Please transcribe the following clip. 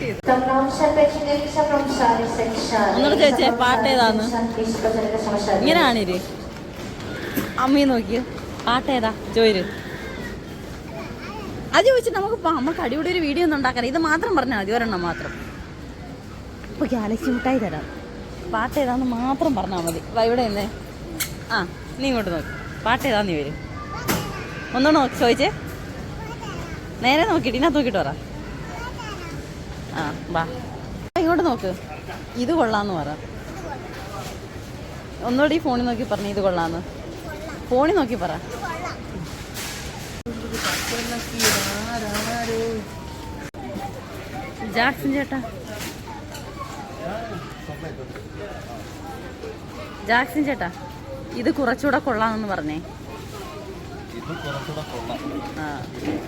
ചെയ്ത്? ഒന്നുകൂടെ ചോദിച്ചേ, പാട്ട് ഏതാന്ന്? ഇങ്ങനെ കാണിര് അമ്മയെ നോക്കിയോ. പാട്ട് ഏതാ ചോര് അത് ചോദിച്ചിട്ട് നമുക്ക് നമുക്ക് അടിപൊളി ഒരു വീഡിയോ ഒന്നും ഉണ്ടാക്കാൻ ഇത് മാത്രം പറഞ്ഞാൽ മതി. ഒരെണ്ണം മാത്രം. ഇപ്പൊ ഗാലക്സി മിഠായി തരാം. പാട്ട് ഏതാന്ന് മാത്രം പറഞ്ഞാൽ മതി. വാ ഇവിടെ നിന്നേ. ആ നീ ഇങ്ങോട്ട് നോക്ക്. പാട്ട് ഏതാന്ന് വരും ഒന്നുകൂടെ നോക്കി ചോദിച്ചേ. നേരെ നോക്കിയിട്ട് ഇതിനകത്ത് നോക്കിട്ട് പറ. ആ വാ. ഇങ്ങോട്ട് നോക്ക്. ഇത് കൊള്ളാന്ന് പറ. ഒന്നുകൂടി ഫോണിൽ നോക്കി പറഞ്ഞു ഇത് കൊള്ളാന്ന്. ഫോണിൽ നോക്കി പറ. ജാക്സൺ ചേട്ടാ. ജാക്സൺ ചേട്ടാ ഇത് കുറച്ചുകൂടെ കൊള്ളാമെന്ന് പറഞ്ഞേ. どこの子だと思う。